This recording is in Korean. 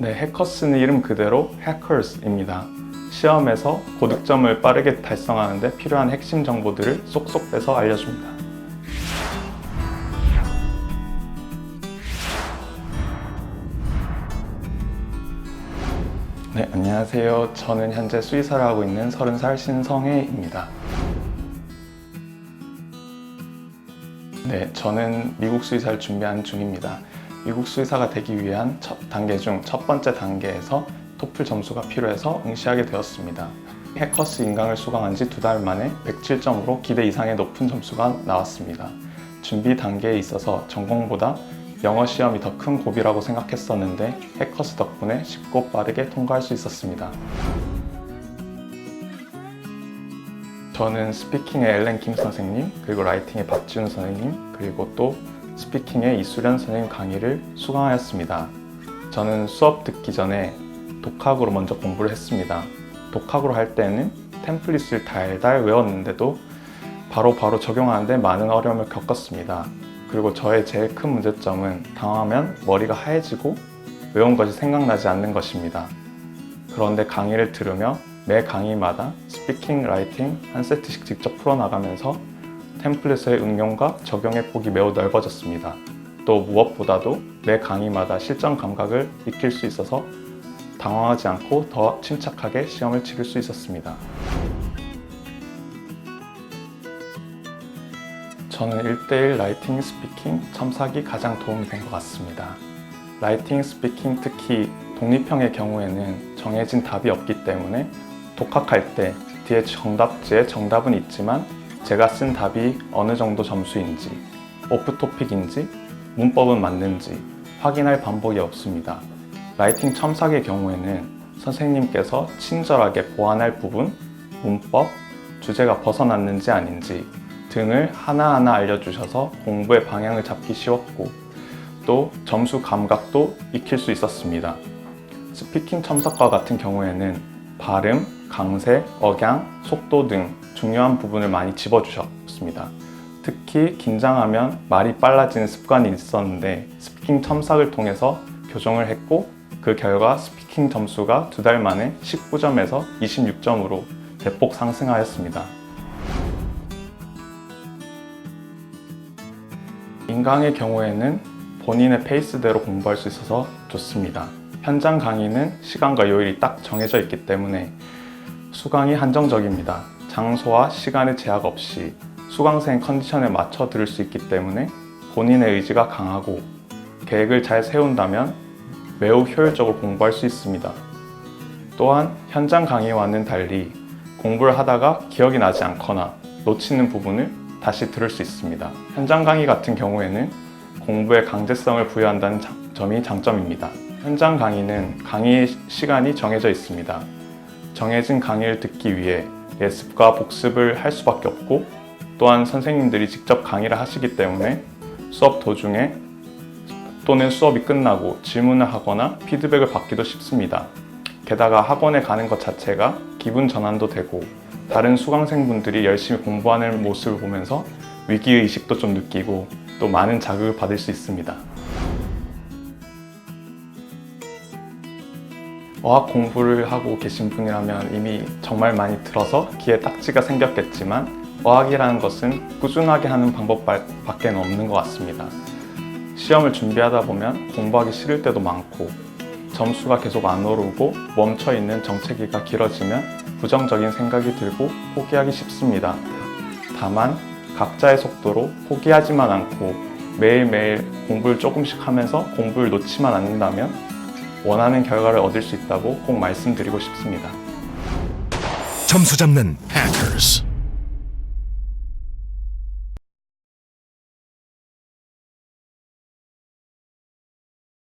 네, 해커스는 이름 그대로 해커스입니다. 시험에서 고득점을 빠르게 달성하는데 필요한 핵심 정보들을 쏙쏙 빼서 알려줍니다. 네, 안녕하세요. 저는 현재 수의사를 하고 있는 30살 신성혜입니다. 네, 저는 미국 수의사를 준비하는 중입니다. 미국 수의사가 되기 위한 첫 단계 중 첫 번째 단계에서 토플 점수가 필요해서 응시하게 되었습니다. 해커스 인강을 수강한 지 두 달 만에 107점으로 기대 이상의 높은 점수가 나왔습니다. 준비 단계에 있어서 전공보다 영어 시험이 더 큰 고비라고 생각했었는데 해커스 덕분에 쉽고 빠르게 통과할 수 있었습니다. 저는 스피킹의 엘렌 킴 선생님, 그리고 라이팅의 박지훈 선생님, 그리고 또 스피킹의 이수련 선생님 강의를 수강하였습니다. 저는 수업 듣기 전에 독학으로 먼저 공부를 했습니다. 독학으로 할 때는 템플릿을 달달 외웠는데도 바로 바로 적용하는데 많은 어려움을 겪었습니다. 그리고 저의 제일 큰 문제점은 당하면 머리가 하얘지고 외운 것이 생각나지 않는 것입니다. 그런데 강의를 들으며 매 강의마다 스피킹, 라이팅 한 세트씩 직접 풀어나가면서 템플릿의 응용과 적용의 폭이 매우 넓어졌습니다. 또 무엇보다도 매 강의마다 실전 감각을 익힐 수 있어서 당황하지 않고 더 침착하게 시험을 치를 수 있었습니다. 저는 1대1 라이팅 스피킹 첨삭이 가장 도움이 된 것 같습니다. 라이팅 스피킹 특히 독립형의 경우에는 정해진 답이 없기 때문에 독학할 때 뒤에 정답지에 정답은 있지만 제가 쓴 답이 어느 정도 점수인지 오프 토픽인지 문법은 맞는지 확인할 방법이 없습니다. 라이팅 첨삭의 경우에는 선생님께서 친절하게 보완할 부분, 문법, 주제가 벗어났는지 아닌지 등을 하나하나 알려주셔서 공부의 방향을 잡기 쉬웠고 또 점수 감각도 익힐 수 있었습니다. 스피킹 첨삭과 같은 경우에는 발음, 강세, 억양, 속도 등 중요한 부분을 많이 집어주셨습니다. 특히 긴장하면 말이 빨라지는 습관이 있었는데 스피킹 첨삭을 통해서 교정을 했고 그 결과 스피킹 점수가 두 달 만에 19점에서 26점으로 대폭 상승하였습니다. 인강의 경우에는 본인의 페이스대로 공부할 수 있어서 좋습니다. 현장 강의는 시간과 요일이 딱 정해져 있기 때문에 수강이 한정적입니다. 장소와 시간의 제약 없이 수강생 컨디션에 맞춰 들을 수 있기 때문에 본인의 의지가 강하고 계획을 잘 세운다면 매우 효율적으로 공부할 수 있습니다. 또한 현장 강의와는 달리 공부를 하다가 기억이 나지 않거나 놓치는 부분을 다시 들을 수 있습니다. 현장 강의 같은 경우에는 공부에 강제성을 부여한다는 장- 점이 장점입니다. 현장 강의는 강의 시간이 정해져 있습니다. 정해진 강의를 듣기 위해 예습과 복습을 할 수밖에 없고 또한 선생님들이 직접 강의를 하시기 때문에 수업 도중에 또는 수업이 끝나고 질문을 하거나 피드백을 받기도 쉽습니다. 게다가 학원에 가는 것 자체가 기분 전환도 되고 다른 수강생분들이 열심히 공부하는 모습을 보면서 위기의식도 좀 느끼고 또 많은 자극을 받을 수 있습니다. 어학 공부를 하고 계신 분이라면 이미 정말 많이 들어서 귀에 딱지가 생겼겠지만 어학이라는 것은 꾸준하게 하는 방법밖에 없는 것 같습니다. 시험을 준비하다 보면 공부하기 싫을 때도 많고 점수가 계속 안 오르고 멈춰 있는 정체기가 길어지면 부정적인 생각이 들고 포기하기 쉽습니다. 다만 각자의 속도로 포기하지만 않고 매일매일 공부를 조금씩 하면서 공부를 놓지만 않는다면 원하는 결과를 얻을 수 있다고 꼭 말씀드리고 싶습니다. 점수 잡는 해커